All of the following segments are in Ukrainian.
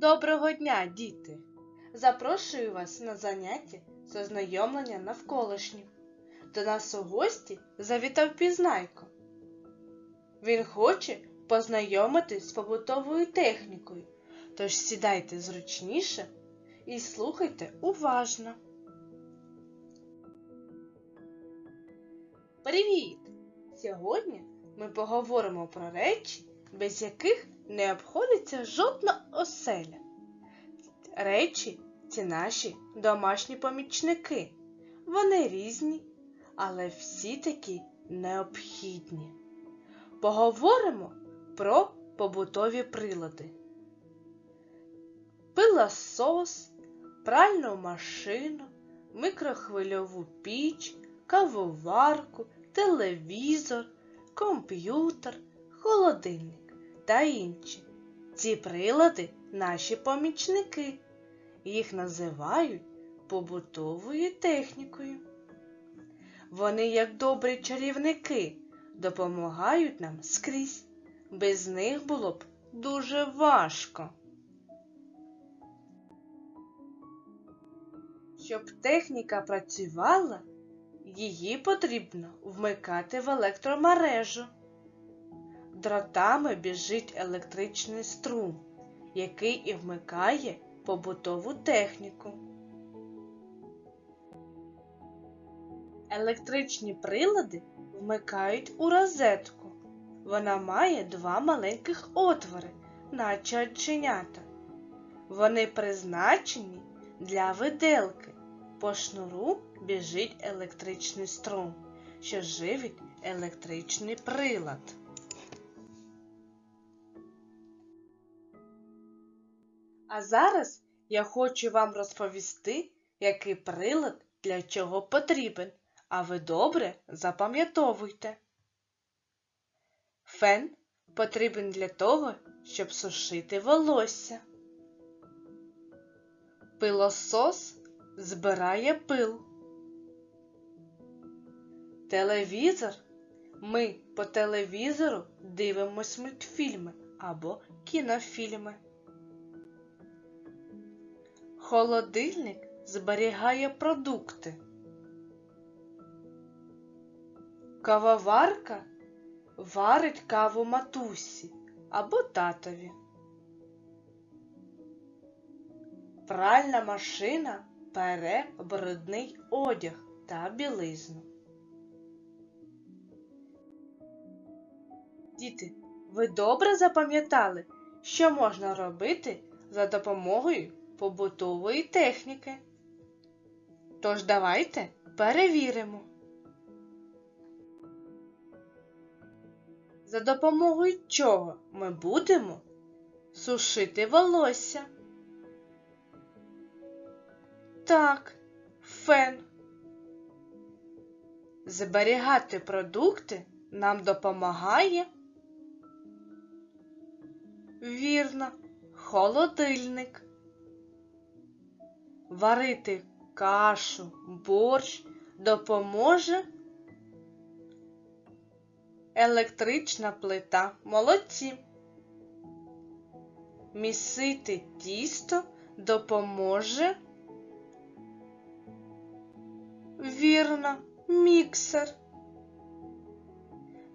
Доброго дня, діти! Запрошую вас на заняття з ознайомлення навколишніх. До нас у гості завітав пізнайко. Він хоче познайомитись з побутовою технікою, тож сідайте зручніше і слухайте уважно. Привіт! Сьогодні ми поговоримо про речі, без яких не обходиться жодна оселя. Речі це наші домашні помічники. Вони різні, але всі такі необхідні. Поговоримо про побутові прилади. Пилосос, пральну машину, микрохвильову піч, кавоварку, телевізор, комп'ютер, холодильник та інші. Ці прилади наші помічники. Їх називають побутовою технікою. Вони, як добрі чарівники, допомагають нам скрізь. Без них було б дуже важко. Щоб техніка працювала, її потрібно вмикати в електромережу. Дротами біжить електричний струм, який і вмикає побутову техніку. Електричні прилади вмикають у розетку. Вона має два маленьких отвори, наче оченята. Вони призначені для виделки. По шнуру біжить електричний струм, що живить електричний прилад. А зараз я хочу вам розповісти, який прилад для чого потрібен, а ви добре запам'ятовуйте. Фен потрібен для того, щоб сушити волосся. Пилосос збирає пил. Телевізор. Ми по телевізору дивимось мультфільми або кінофільми. Холодильник зберігає продукти. Кавоварка варить каву матусі або татові. Пральна машина пере брудний одяг та білизну. Діти, ви добре запам'ятали, що можна робити за допомогою побутової техніки? Тож давайте перевіримо. За допомогою чого ми будемо сушити волосся? Так, фен. Зберігати продукти нам допомагає. Вірно, холодильник. Варити кашу, борщ допоможе. Електрична плита молодці. Місити тісто допоможе. Вірно, міксер.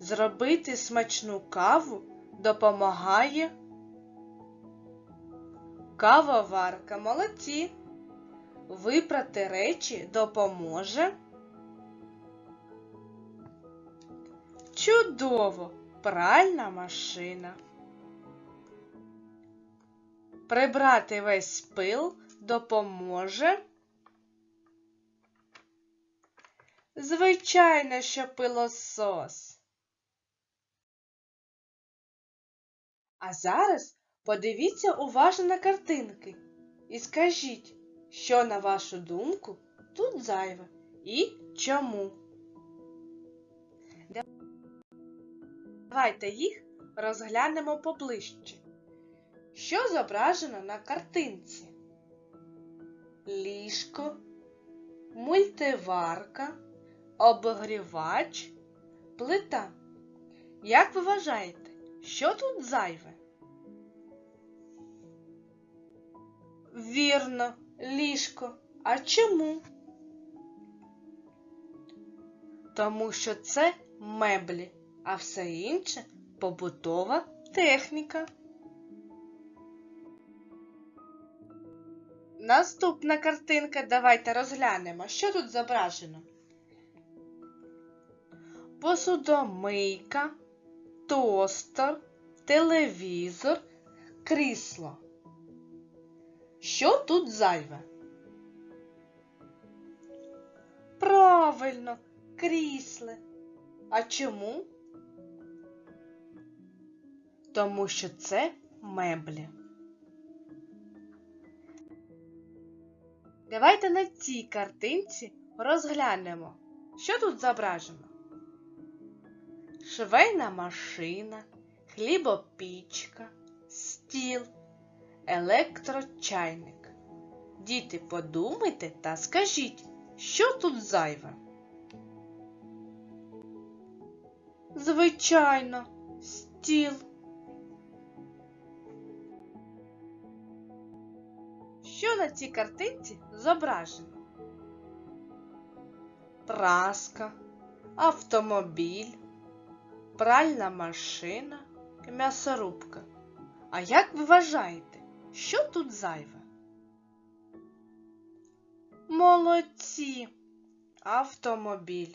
Зробити смачну каву допомагає. Кавоварка молодці. Випрати речі допоможе. Чудово! Пральна машина. Прибрати весь пил допоможе. Звичайно, що пилосос. А зараз подивіться уважно на картинки і скажіть, що, на вашу думку, тут зайве і чому. Давайте їх розглянемо поближче. Що зображено на картинці? Ліжко, мультиварка, обогрівач, плита. Як ви вважаєте, що тут зайве? Вірно, ліжко. А чому? Тому що це меблі, а все інше побутова техніка. Наступна картинка. Давайте розглянемо, що тут зображено. Посудомийка, тостер, телевізор, крісло. Що тут зайве? Правильно, крісле. А чому? Тому що це меблі. Давайте на цій картинці розглянемо, що тут зображено. Швейна машина, хлібопічка, стіл, електрочайник. Діти, подумайте та скажіть, що тут зайве? Звичайно, стіл. Що на цій картинці зображено? Праска, автомобіль, пральна машина, м'ясорубка. А як ви вважаєте, що тут зайве? Молодці, автомобіль.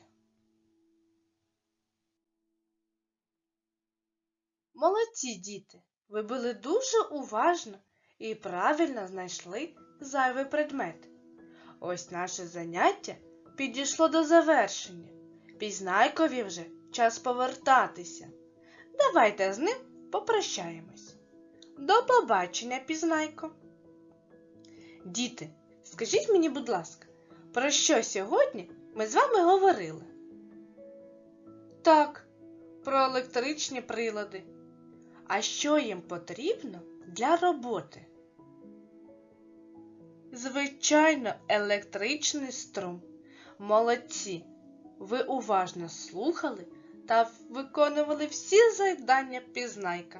Молодці діти, ви були дуже уважно і правильно знайшли зайвий предмет. Ось наше заняття підійшло до завершення. Пізнайкові вже час повертатися. Давайте з ним попрощаємось. До побачення, пізнайко. Діти, скажіть мені, будь ласка, про що сьогодні ми з вами говорили? Так, про електричні прилади. А що їм потрібно для роботи? Звичайно, електричний струм. Молодці! Ви уважно слухали та виконували всі завдання пізнайка.